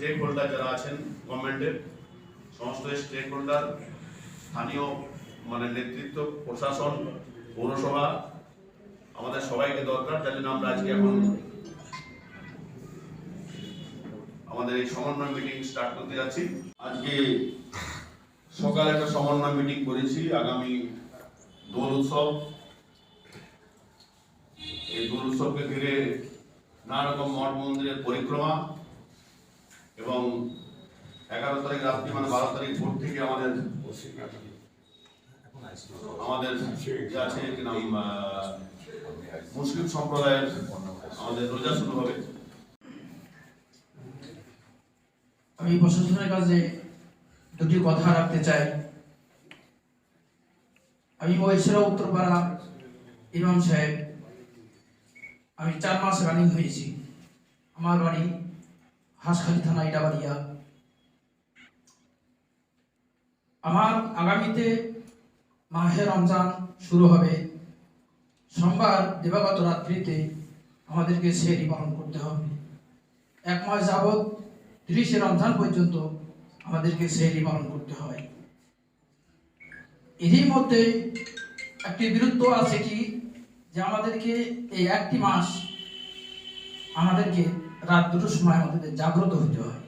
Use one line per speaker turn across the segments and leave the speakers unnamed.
Stake holder যারা আছেন গভর্নমেন্টের সমস্ত স্টেক হোল্ডার স্থানীয় মানে নেতৃত্ব, প্রশাসন, পৌরসভা, আমাদের সবাইকে দরকার, যার জন্য আমরা আজকে এখন আমাদের এই সমন্বয় মিটিং স্টার্ট করতে যাচ্ছি। আজকে সকালে একটা সমন্বয় মিটিং করেছি, আগামী দোল উৎসব। এই দোল উৎসবকে ঘিরে নানা রকম মঠ মন্দিরের পরিক্রমা এবং এগারো তারিখ রাত্রি মানে বারো তারিখ ভোর থেকে আমাদের আমাদের আছে, কি নাম মুসলিম সম্প্রদায়ের আমাদের রোজা শুরু হবে।
আমি প্রশাসনের কাছে দুটি কথা রাখতে চাই। আমি মহেশ্বরা উত্তরপাড়া ইমাম সাহেব। আমি চার মাস রানিং হয়েছি। আমার বাড়ি হাঁসখালি থানা ইটাবাড়িয়া আমার আগামীতে মাহে রমজান শুরু হবে। সোমবার দিবাগত রাত্রিতে আমাদেরকে সেরি পালন করতে হবে। এক মাস যাবৎ তিরিশে রমজান পর্যন্ত আমাদেরকে সেহরি পালন করতে হয়। এরই মধ্যে একটি বিরুদ্ধ আছে কি? যে আমাদেরকে এই একটি মাস আমাদেরকে রাত দুটোর সময় আমাদের জাগ্রত হতে হয়।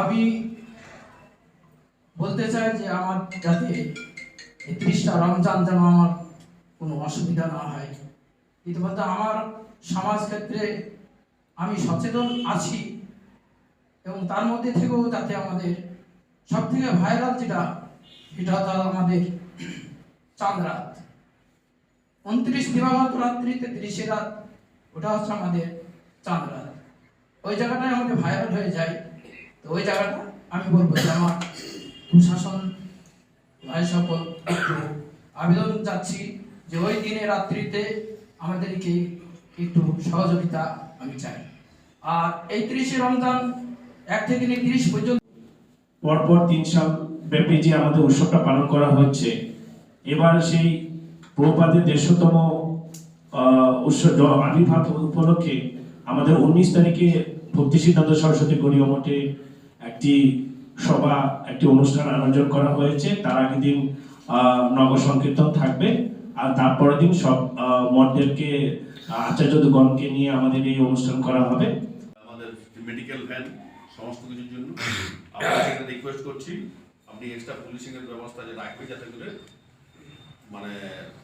আমি বলতে চাই যে আমার যাতে ত্রিশটা রমজান যেন আমার কোনো অসুবিধা না হয়। ইতিমধ্যে আমার সমাজ ক্ষেত্রে আমি সচেতন আছি এবং তার মধ্যে থেকেও যাতে আমাদের সব থেকে ভাইরাল যেটা, সেটা হচ্ছে আমাদের চাঁদ রাত। উনত্রিশ দিবাগত রাত্রিতে ত্রিশে রাত, ওটা হচ্ছে আমাদের চাঁদ রাত ওই জায়গাটায় আমাদের ভাইরাল হয়ে যায়। তো ওই জায়গাটা আমি বলব যে আমার প্রশাসন ভাই সকল আবেদন যাচ্ছি যে ওই দিনে রাত্রিতে আমাদেরকে একটু সহযোগিতা আমি চাই। আর এই তিরিশে রমজান এক থেকে নিয়ে তিরিশ পর্যন্ত
পরপর তিন সাল ব্যাপী যে আমাদের উৎসবটা পালন করা হচ্ছে, এবার সেই প্রপাদের দেড়শোতম উৎসব আবির্ভাব উপলক্ষে আমাদের উনিশ তারিখে ভক্তি সিদ্ধান্ত সরস্বতী গড়িয়া মঠে একটি সভা, একটি অনুষ্ঠান আয়োজন করা হয়েছে। তার আগের দিন নগর সংকীর্তন থাকবে। আর তারপরের দিন সব মঠদেরকে, আচার্যগণকে নিয়ে আমাদের এই অনুষ্ঠান করা হবে।
আমাদের মেডিকেল ভ্যান সমস্ত কিছুর জন্য আপনাকে রিকোয়েস্ট করছি। আপনি এক্সট্রা পুলিশিং এর ব্যবস্থা যে রাখবে যাতে করে মানে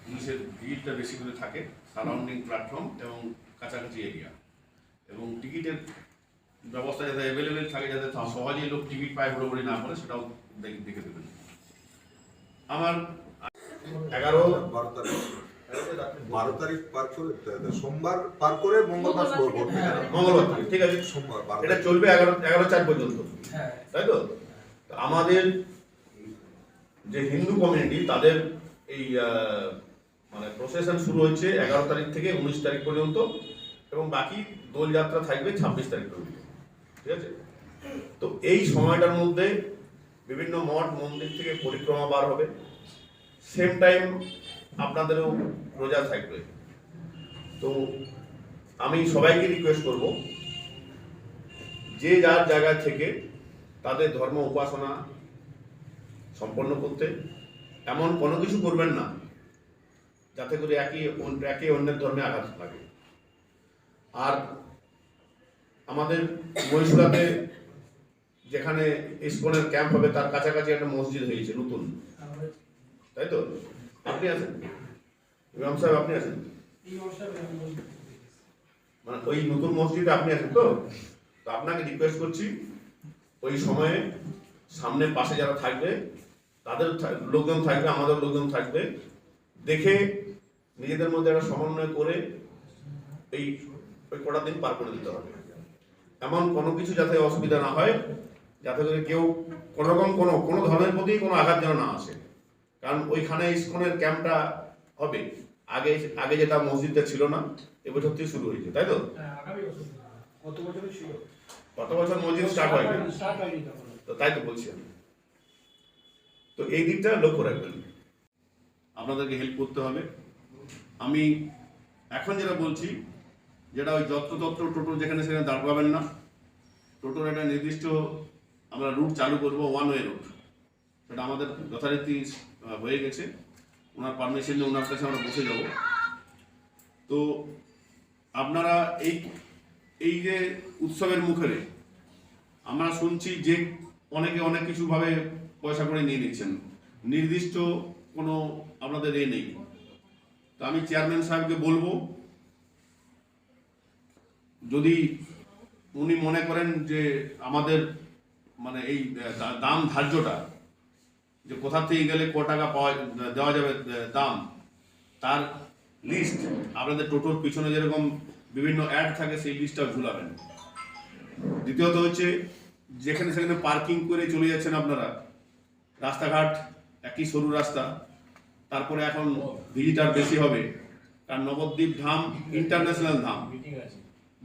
পুলিশের ভিড়টা বেশি করে থাকে সারাউন্ডিং প্ল্যাটফর্ম এবং কাছাকাছি এরিয়া এবং টিকিটের ব্যবস্থা যাতে অ্যাভেলেবেল থাকে যাতে সহজেই লোক টিকিট পায় হুড়োহুড়ি না করে সেটাও দেখে দেখে দেবেন। আমার এগারো
বারো তারিখ। বারো তারিখ পার করে সোমবার পার করে মঙ্গলবার করব।
মঙ্গলবার ঠিক আছে।
সোমবার
এটা চলবে এগারো এগারো চার পর্যন্ত।
হ্যাঁ।
তাই তো? তো আমাদের যে হিন্দু কমিউনিটি তাদের এই আহ, মানে প্রসেশন শুরু হচ্ছে এগারো তারিখ থেকে উনিশ তারিখ পর্যন্ত। এবং বাকি দোলযাত্রা থাকবে ছাব্বিশ তারিখ পর্যন্ত ঠিক আছে? তো এই সময়টার মধ্যে বিভিন্ন মঠ, মন্দির থেকে পরিক্রমা বার হবে। সেম টাইম আপনাদেরও রোজা থাকবে। তো আমি সবাইকে রিকোয়েস্ট করব, যে যার জায়গা থেকে তাদের ধর্ম উপাসনা সম্পন্ন করতে, এমন কোনো কিছু করবেন না, যাতে করে একই একে অন্যের ধর্মে আঘাত লাগে। আর আমাদের মহীশূরাতে যেখানে ইস্কনের ক্যাম্প হবে, তার কাছাকাছি একটা মসজিদ হয়েছে, নতুন। তাই তো? আপনি আছেন? ইমাম সাহেব, আপনি আছেন? মানে ওই নতুন মসজিদে আপনি আছেন তো? তো আপনাকে রিকোয়েস্ট করছি, ওই সময়ে সামনে পাশে যারা থাকবে, তাদের লোকজন থাকবে, আমাদের লোকজন থাকবে, দেখে নিজেদের মধ্যে একটা সমন্বয় করে এই ওই কটা দিন পার করে দিতে হবে। এমন কোনো কিছু যাতে অসুবিধা না হয় যাতে করে কেউ কোনোরকম কোনো কোনো ধর্মের প্রতি কোনো আঘাত যেন না আসে। কারণ ওইখানে ইস্কনের ক্যাম্পটা হবে। আগে আগে যেটা মসজিদটা ছিল না এবছর থেকে শুরু হয়েছে তাই তো?
গত
কত বছর মসজিদ স্টার্ট
হয়নি।
তো তাই তো বলছি আমি। তো এই দিকটা লক্ষ্য রাখবেন। আপনাদেরকে হেল্প করতে হবে। আমি এখন যেটা বলছি যেটা ওই যত্রতত্র টোটো যেখানে সেখানে দাঁড় পাবেন না। টোটোর একটা নির্দিষ্ট আমরা রুট চালু করব ওয়ান ওয়ে রুট সেটা আমাদের যথারীতি হয়ে গেছে। ওনার পারমিশন নিয়ে ওনার কাছে আমরা বসে যাব। তো আপনারা এই এই যে উৎসবের মুখে আমরা শুনছি যে অনেকে অনেক কিছুভাবে পয়সা করে নিয়ে নিচ্ছেন। নির্দিষ্ট কোনো আপনাদের এ নেই। তো আমি চেয়ারম্যান সাহেবকে বলব যদি উনি মনে করেন যে আমাদের মানে এই দাম ধার্যটা, যে কোথা থেকে গেলে ক টাকা পাওয়া, দেওয়া যাবে দাম, তার লিস্ট আপনাদের টোটোর পিছনে যেরকম বিভিন্ন অ্যাড থাকে, সেই লিস্টটা ঝুলাবেন। দ্বিতীয়ত হচ্ছে, যেখানে সেখানে পার্কিং করে চলে যাচ্ছেন আপনারা, রাস্তাঘাট, একই সরু রাস্তা, তারপরে এখন ভিজিটার বেশি হবে, কারণ নবদ্বীপ ধাম ইন্টারন্যাশনাল ধাম।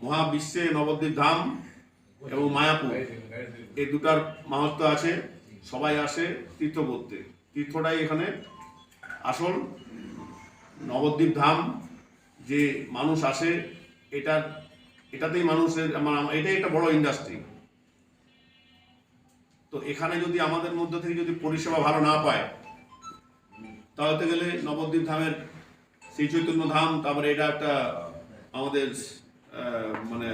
মহাবিশ্বে নবদ্বীপ ধাম এবং মায়াপুর। এই দুটার মাহাত্ম আছে। সবাই আসে তীর্থ করতে। তীর্থটাই এখানে আসল নবদ্বীপ ধাম। যে মানুষ আসে, এটার, এটাতেই মানুষের এটাই একটা বড় ইন্ডাস্ট্রি তো এখানে যদি আমাদের মধ্যে থেকে যদি পরিষেবা ভালো না পায়, তাহলে গেলে নবদ্বীপ ধামের শ্রী চৈতন্য ধাম, তারপরে এটা একটা আমাদের মানে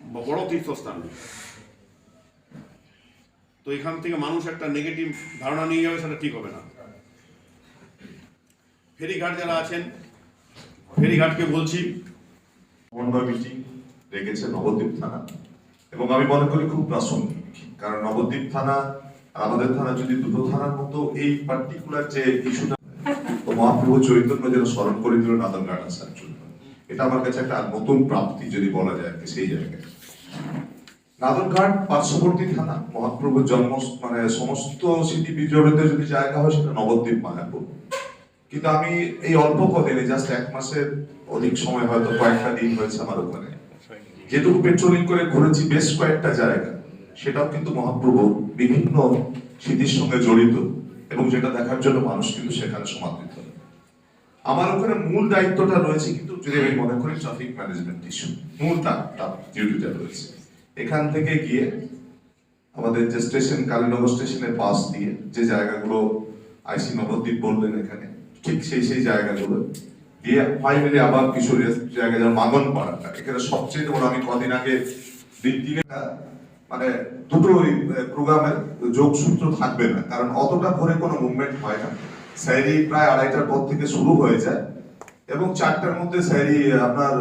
বড় তীর্থস্থান। তো এখান থেকে মানুষ একটা নেগেটিভ ধারণা নিয়ে যাবে, সেটা ঠিক হবে না। ফেরিঘাট যারা আছেন, ফেরিঘাটকে বলছি।
সমন্বয় রেখেছে নবদ্বীপ থানা। এবং আমি মনে করি খুব প্রাসঙ্গিক, কারণ নবদ্বীপ থানা আমাদের থানা যদি দুটো থানার মতো, এই পার্টিকুলার যে ইস্যুটা মহাপ্রভু চৈতন্য যেন স্মরণ করে দিল নাদন আসার জন্য। এটা আমার কাছে একটা নতুন প্রাপ্তি যদি বলা যায় সেই জায়গায়। নাদনঘাট পার্শ্ববর্তী থানা মহাপ্রভুর জন্ম মানে সমস্ত স্মৃতি বিজড়িত যদি জায়গা হয় সেটা নবদ্বীপ, মায়াপুর। কিন্তু আমি এই অল্প কদিনে, জাস্ট এক মাসের অধিক সময় হয়তো কয়েকটা দিন হয়েছে আমার ওখানে। যেটুকু পেট্রোলিং করে ঘুরেছি বেশ কয়েকটা জায়গা, সেটাও কিন্তু মহাপ্রভু বিভিন্ন স্মৃতির সঙ্গে জড়িত এবং যেটা দেখার জন্য মানুষ কিন্তু সেখানে সমাদৃত। আমার ওখানে মূল দায়িত্বটা রয়েছে, কিন্তু যদি আমি মনে করি ট্রাফিক ম্যানেজমেন্ট ইস্যু মূল ডিউটিটা রয়েছে। এখান থেকে গিয়ে আমাদের যে স্টেশন কালীনগর স্টেশনের পাশ দিয়ে যে জায়গাগুলো আইসি নবদ্বীপ বললেন এখানে, ঠিক সেই সেই জায়গাগুলো দিয়ে ফাইনালি আবার কিছু জায়গা যেমন মাগন পাড়াটা এখানে সবচেয়ে বড় আমি কদিন আগে দিন দিনে মানে দুটো ওই প্রোগ্রামের যোগসূত্র থাকবে না, কারণ অতটা ভোরে কোনো মুভমেন্ট হয় না। স্যারি প্রায় আড়াইটার পর থেকে শুরু হয়ে যায় এবং চারটার মধ্যে স্যারি আপনার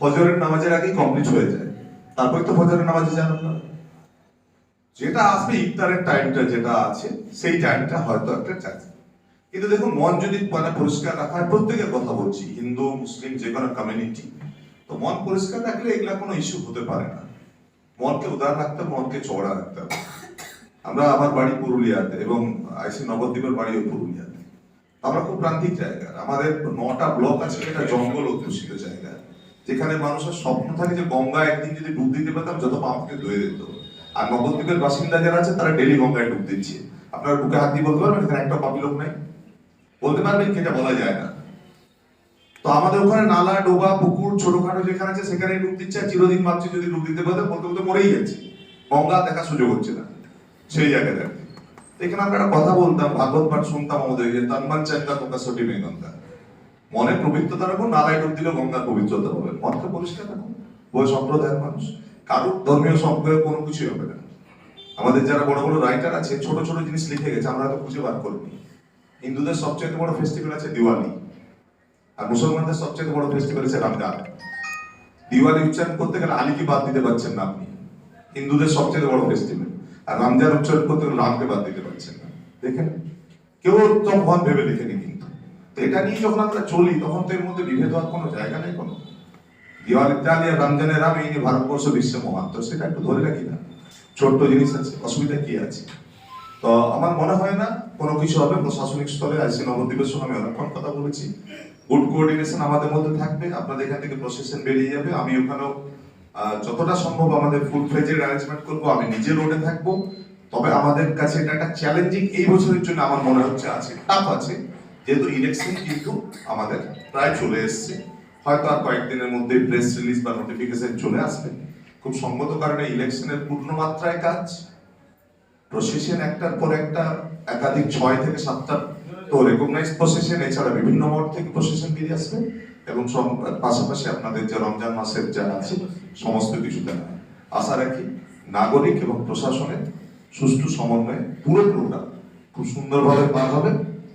ফজরের নামাজের আগেই কমপ্লিট হয়ে যায়। তারপরে তো ফজরের নামাজে যান আপনারা। যেটা আসবে ইফতারের টাইমটা যেটা আছে, সেই টাইমটা হয়তো একটা চার্জ কিন্তু দেখুন, মন যদি মানে পরিষ্কার রাখা হয় প্রত্যেকের কথা বলছি, হিন্দু, মুসলিম, যে কোনো কমিউনিটি তো মন পরিষ্কার রাখলে এগুলা কোনো ইস্যু হতে পারে না। মনকে উদার রাখতে মনকে চওড়া রাখতে হবে। আমরা আমার বাড়ি পুরুলিয়াতে এবং আইসি নবদ্বীপের বাড়িও পুরুলিয়াতে। আমরা খুব প্রান্তিক জায়গা। আমাদের নটা ব্লক আছে এটা জঙ্গল অধ্যুষিত জায়গা। যেখানে মানুষের স্বপ্ন থাকে যে গঙ্গা একদিন যদি ডুব দিতে পারতাম, যত পাপকে ধুয়ে দিত। আর নবদ্বীপের বাসিন্দা যারা আছে, তারা ডেলি গঙ্গায় ডুব দিচ্ছে। আপনারা বুকে হাত দিয়ে বলতে পারবেন, এখানে একটা পাপি লোক নাই? বলতে পারবেন কি, এটা বলা যায় না। তো আমাদের ওখানে নালা, ডোবা, পুকুর, ছোটখাটো যেখানে আছে সেখানে ডুব দিচ্ছে। চিরদিন ভাবছি যদি ডুব দিতে পারতাম, বলতে বলতে মরেই যাচ্ছে। গঙ্গা দেখার সুযোগ হচ্ছে না। সেই জায়গায় দেখতে এখানে আমরা একটা কথা বলতাম, ভাগবত পাঠ শুনতাম আমাদের, যে তন্মান চান্দা প্রকাশটি মেঘন্তা মনে পবিত্রতা রাখুন নালায় ডুব দিলে গঙ্গার পবিত্রতা হবে মনকে পরিষ্কার রাখুন ওই সম্প্রদায়ের মানুষ। কারোর ধর্মীয় সম্প্রদায় কোনো কিছুই হবে না। আমাদের যারা বড় বড় রাইটার আছে, ছোট ছোট জিনিস লিখে গেছে, আমরা তো খুঁজে বার করিনি। হিন্দুদের সবচেয়ে বড় ফেস্টিভ্যাল আছে দিওয়ালি। আর মুসলমানদের সবচেয়ে বড় ফেস্টিভ্যাল আছে রমজান। দিওয়ালি উচ্চারণ করতে গেলে আলীকে বাদ দিতে পারছেন না আপনি? হিন্দুদের সবচেয়ে বড় ফেস্টিভ্যাল আর রমজান উচ্চারণ করতে রামকে বাদ দিতে পারছেন না। দেখেন, কেউ তো মহান ভেবে লিখেনি কিন্তু। তো এটা নিয়ে যখন আমরা চলি, তখন তো এর মধ্যে বিভেদ হওয়ার কোনো জায়গা নেই কোনো। দিওয়ালিতে আলী আর রমজানের রাম এই নিয়ে ভারতবর্ষ বিশ্বে মহান। তো সেটা একটু ধরে রাখি না। ছোট্ট জিনিস আছে, অসুবিধা কি আছে? তো আমার মনে হয় না কোনো কিছু হবে। প্রশাসনিক স্তরে আইসি নবদ্বীপের সঙ্গে আমি অনেকক্ষণ কথা বলেছি। গুড কোঅর্ডিনেশন আমাদের মধ্যে থাকবে। আপনাদের এখান থেকে প্রসেশন বেরিয়ে যাবে। আমি ওখানেও যতটা সম্ভব আমাদের ফুল ফ্লেজের অ্যারেঞ্জমেন্ট করব, আমি নিজে রোডে থাকব। তবে আমাদের কাছে এটা একটা চ্যালেঞ্জিং এই বছরের জন্য আমার মনে হচ্ছে আছে টাফ আছে। যেহেতু ইলেকশন কিন্তু আমাদের প্রায় চলে এসছে। হয়তো আর কয়েকদিনের মধ্যে প্রেস রিলিজ বা নোটিফিকেশন চলে আসবে। খুব সঙ্গত কারণে ইলেকশনের পূর্ণ মাত্রায় কাজ। প্রসেশন একটার পর একটা, একাধিক ছয় থেকে সাতটা তো রেকগনাইজ প্রসেশন এছাড়া বিভিন্ন মোড থেকে প্রসেশন বেরিয়ে আসবে। এবং পাশাপাশি আপনাদের যে রমজান মাসের যা আছে সমস্ত কিছুতে আশা রাখি নাগরিক এবং প্রশাসনের সুষ্ঠু সমন্বয়ে পুরো প্রোগ্রাম খুব সুন্দরভাবে পার হবে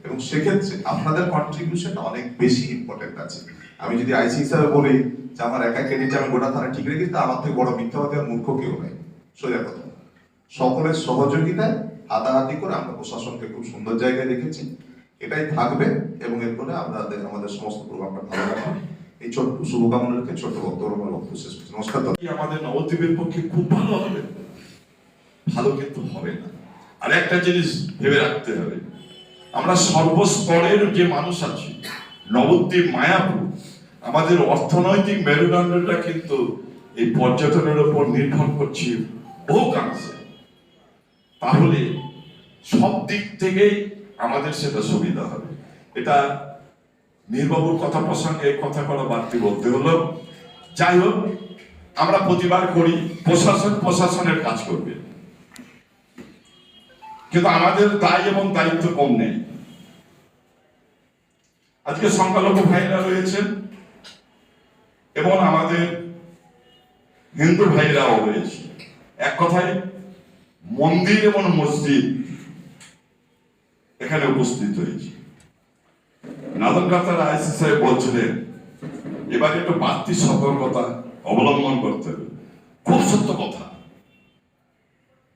এবং সেক্ষেত্রে আপনাদের কন্ট্রিবিউশনটা অনেক বেশি ইম্পর্টেন্ট আছে। আমি যদি আইসি হিসাবে বলি যে আমার একা ক্রেডিট আমি গোটা থানা ঠিক রেখেছি, তা আমার থেকে বড় মিথ্যাবাদী আর মূর্খ কেউ নেই। সোজা কথা। সকলের সহযোগিতায় হাতাহাতি করে আমরা প্রশাসনকে খুব সুন্দর জায়গায় রেখেছি এটাই থাকবে এবং এর ফলে আমরা আমাদের সমস্ত প্রোগ্রামটা ভালো রাখব এই ছোট্ট শুভকামনা রেখে ছোট্ট বক্তব্য শেষ করছি। নমস্কার
আমাদের নবদ্বীপের পক্ষে খুব ভালো হবে। ভালো কিন্তু হবে না। আর একটা জিনিস ভেবে রাখতে হবে, আমরা সর্বস্তরের যে মানুষ আছি, নবদ্বীপ, মায়াপুর, আমাদের অর্থনৈতিক মেরুদণ্ডটা কিন্তু এই পর্যটনের উপর নির্ভর করছে বহুকাংশে তাহলে সব দিক থেকেই আমাদের সেটা সুবিধা হবে। এটা নির্বাবুর কথা প্রসঙ্গে কথা করা বাড়তি বলতে হলো। যাই হোক, আমরা প্রতিবার করি, প্রশাসন প্রশাসনের কাজ করবে। কিন্তু আমাদের দায় এবং দায়িত্ব কম নেই। আজকে সংখ্যালঘু ভাইরা রয়েছেন এবং আমাদের হিন্দু ভাইরাও রয়েছে। এক কথায়, মন্দির এবং মসজিদ এখানে উপস্থিত হয়েছে। নাদন আইসি সাহেব বলছিলেন, এবার একটু বাড়তি সতর্কতা অবলম্বন করতে হবে। খুব সত্য কথা।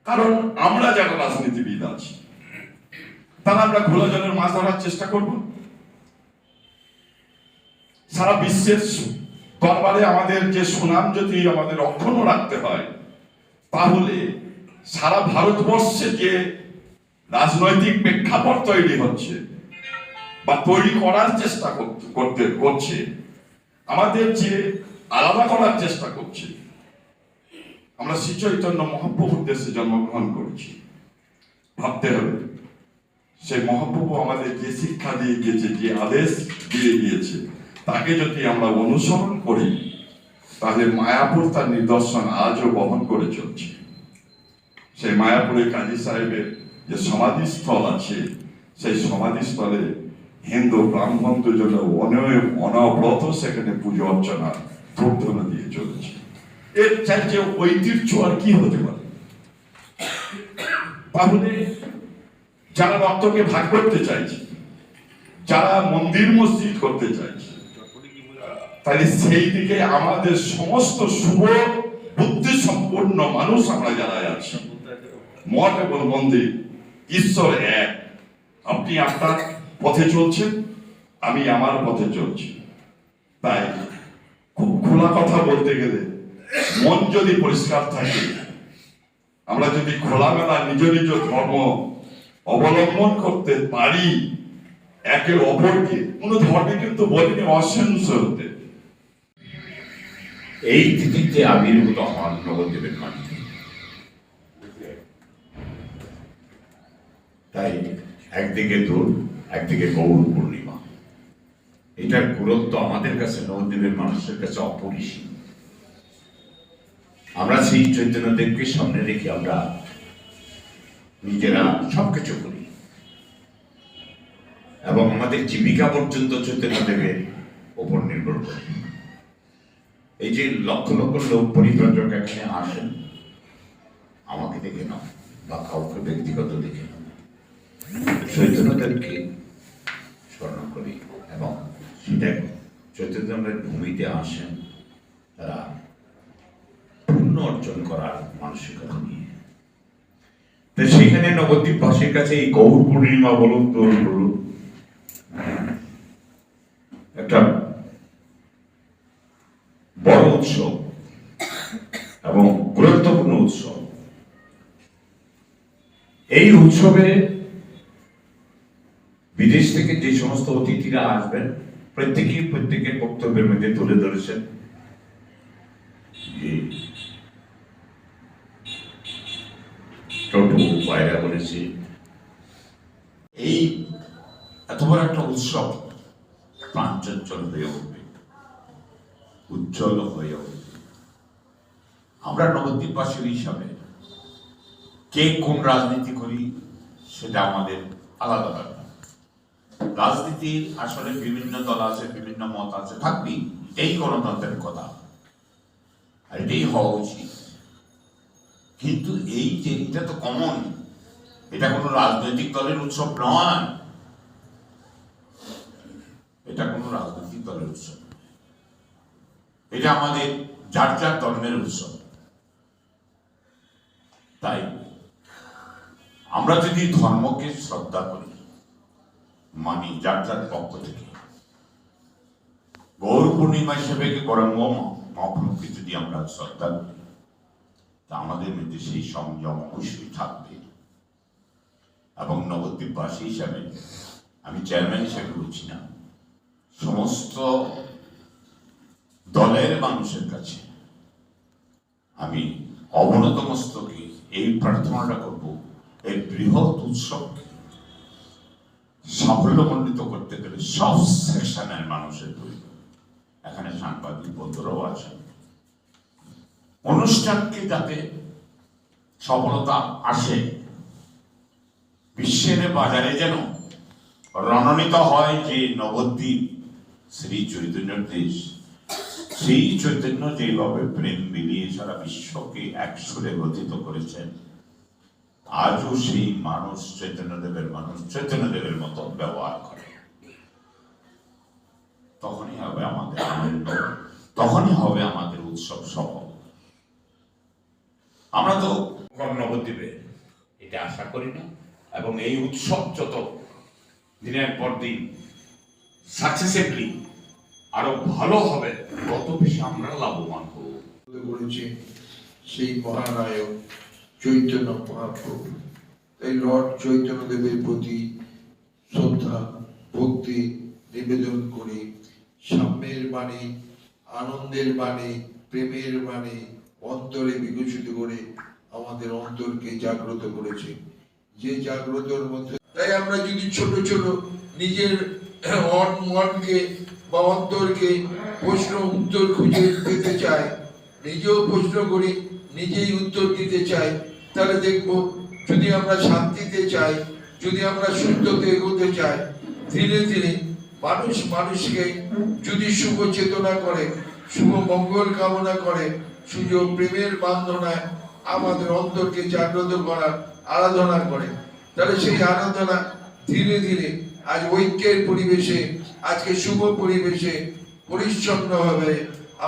কারণ আমরা যারা রাজনীতিবিদ আছি, তারা আমরা খোলা জলের মাছ ধরার চেষ্টা করব। সারা বিশ্বের দরবারে আমাদের যে সুনাম যদি আমাদের অক্ষুণ্ণ রাখতে হয়, তাহলে সারা ভারতবর্ষে যে রাজনৈতিক প্রেক্ষাপট তৈরি হচ্ছে বা তৈরি করার চেষ্টা করতে- করছে। আমাদের যে আলাদা করার চেষ্টা করছে, আমরা শ্রী চৈতন্য মহাপ্রভুর দেশে জন্মগ্রহণ করেছি। ভাবতে হবে, সেই মহাপ্রভু আমাদের যে শিক্ষা দিয়ে গিয়েছে যে আদেশ দিয়ে গিয়েছে, তাকে যদি আমরা অনুসরণ করি, তাহলে মায়াপুর তার নিদর্শন আজও বহন করে চলছে। সেই মায়াপুরে কাজী সাহেবের যে সমাধিস্থল আছে, সেই সমাধিস্থলে হিন্দু ব্রাহ্মণ দুজনে অনয় অনবরত সেখানে পুজো অর্চনা ধূপধনা দিয়ে চলেছে। এর চাইছে ঐতিহ্য আর কি হতে পারে? তাহলে যারা রক্তকে ভাগ করতে চাইছে, যারা মন্দির মসজিদ করতে চাইছে, তাহলে সেই দিকে আমাদের সমস্ত শুভ বুদ্ধি সম্পূর্ণ মানুষ আমরা যারা আছি, মঠ এবং মন্দির, ঈশ্বর এক। আপনি আপনার পথে চলছেন আমি আমার পথে চলছি। তাই খুব খোলা কথা বলতে গেলে মন যদি পরিষ্কার থাকে, আমরা যদি খোলামেলা নিজ নিজ ধর্ম অবলম্বন করতে পারি, একে অপরকে, কোন ধর্মে কিন্তু বলিনি, অসহিংস হতে।
এই তিথিতে আবির্ভূত হন নবদ্বীপের মাটিতে তাই একদিকে দোল একদিকে গৌর পূর্ণিমা। এটার গুরুত্ব আমাদের কাছে নবদ্বীপের মানুষের কাছে অপরিসীম। আমরা সেই চৈতন্যদেবকে সামনে রেখে আমরা নিজেরা সবকিছু করি। এবং আমাদের জীবিকা পর্যন্ত চৈতন্যদেবের ওপর নির্ভর করি। এই যে লক্ষ লক্ষ লোক পরিব্রজক এখানে আসেন, আমাকে দেখে নাও বা কাউকে ব্যক্তিগত দেখে নাও। করি এবং সেটা চৈতন্যের ভূমিতে আসেন, তারা অর্জন করার মানসিকতা নিয়ে। তো সেখানে কাছে এই গৌর পূর্ণিমা বলুন, দোল বলুন, একটা বড় উৎসব এবং গুরুত্বপূর্ণ উৎসব। এই উৎসবে বিদেশ থেকে যে সমস্ত অতিথিরা আসবেন প্রত্যেকেই প্রত্যেকের বক্তব্যের মধ্যে তুলে ধরেছেন। বলেছে। এই এত বড় একটা উৎসব প্রাঞ্চঞ্চল হয়ে উঠবে, উজ্জ্বল হয়ে ওঠে আমরা নবদ্বীপবাসীর হিসাবে কে কোন রাজনীতি করি সেটা আমাদের আলাদা ব্যাপার। রাজনীতির আসলে বিভিন্ন দল আছে, বিভিন্ন মত আছে, থাকবেই। এই গণতন্ত্রের কথা। আর এটাই হওয়া উচিত। কিন্তু এই যে এটা তো কমন এটা কোনো রাজনৈতিক দলের উৎসব নয়। এটা কোনো রাজনৈতিক দলের উৎসব এটা আমাদের যার যার ধর্মের উৎসব। তাই আমরা যদি ধর্মকে শ্রদ্ধা করি মানি, যার যার পক্ষ থেকে। গৌর পূর্ণিমা হিসেবে গরম মহাপ্রভুকে যদি আমরা শ্রদ্ধা করি, তা আমাদের মধ্যে সেই সংযম অবশ্যই থাকবে। এবং নবদ্বীপবাসী হিসাবে, আমি চেয়ারম্যান হিসাবে বলছি না, সমস্ত দলের মানুষের কাছে আমি অবনত মস্তকে এই প্রার্থনাটা করব, এই বৃহৎ উৎসবকে সাফল্যমণ্ডিত করতে গেলে সব সেকশনের মানুষের প্রয়োজন। এখানে সাংবাদিক বন্ধুরাও আছেন। অনুষ্ঠানকে যাতে সফলতা আসে, বিশ্বের বাজারে যেন রণনীত হয় যে নবদ্বীপ, শ্রী চৈতন্যের দেশ। সেই চৈতন্য যেভাবে প্রেম মিলিয়ে সারা বিশ্বকে একসুরে গঠিত করেছেন আজও সেই মানুষ চৈতন্যদেবের মানুষ চৈতন্যদেবের মতো ব্যবহার করে। তখনই হবে আমাদের আনন্দ, তখনই হবে আমাদের উৎসব সফল। আমরা তো নবদ্বীপে এটা আশা করি না, এবং এই উৎসব যত দিনের পর দিন সাকসেসিভলি আরও ভালো হবে, তত বেশি আমরা লাভবান হব।
সেই মহানায়ক চৈতন্য মহাপ্রভু। তাই লর্ড চৈতন্য দেবের প্রতি শ্রদ্ধা, ভক্তি নিবেদন করে। সাম্যের বাণী, আনন্দের বাণী, প্রেমের বাণী অন্তরে বিকশিত করে আমাদের অন্তরকে জাগ্রত করেছে। যে জাগ্রতর মধ্যে তাই আমরা যদি ছোট ছোট নিজের মন, মনকে বা অন্তরকে প্রশ্ন, উত্তর খুঁজে পেতে চাই, নিজেও প্রশ্ন করি, নিজেই উত্তর দিতে চাই তাহলে দেখব, যদি আমরা শান্তিতে চাই, যদি আমরা সুস্থতে এগোতে চাই, ধীরে ধীরে মানুষ মানুষকে যদি শুভ চেতনা করে, শুভ মঙ্গল কামনা করে সুযোগ প্রেমের বান্ধনায় আমাদের অন্তরকে জাগ্রত করার আরাধনা করে, তাহলে সেই আরাধনা ধীরে ধীরে আজ ঐক্যের পরিবেশে, আজকে শুভ পরিবেশে পরিচ্ছন্ন হবে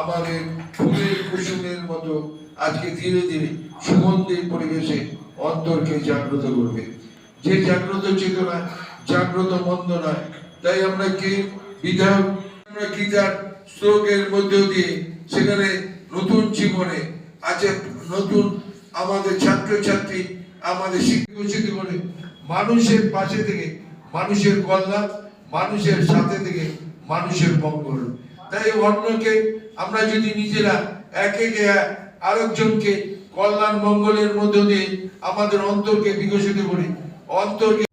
আমাদের ফুলের কুসুমের মতো আজকে ধীরে ধীরে সুগন্ধির পরিবেশে অন্তরকে জাগ্রত করবে। যে জাগ্রত চেতনা, জাগ্রত মন্দ নয়। তাই আমরা কে? বিধায়ক গীতার শ্লোকের মধ্য দিয়ে সেখানে নতুন জীবনে আছে, নতুন আমাদের ছাত্রছাত্রী, আমাদের শিক্ষিত করে মানুষের পাশে থেকে মানুষের কল্যাণ, মানুষের সাথে থেকে মানুষের মঙ্গল। তাই অন্যকে আমরা যদি নিজেরা একে আরেকজনকে কল্যাণ মঙ্গলের মধ্য দিয়ে আমাদের অন্তরকে বিকশিত করি। অন্তরকে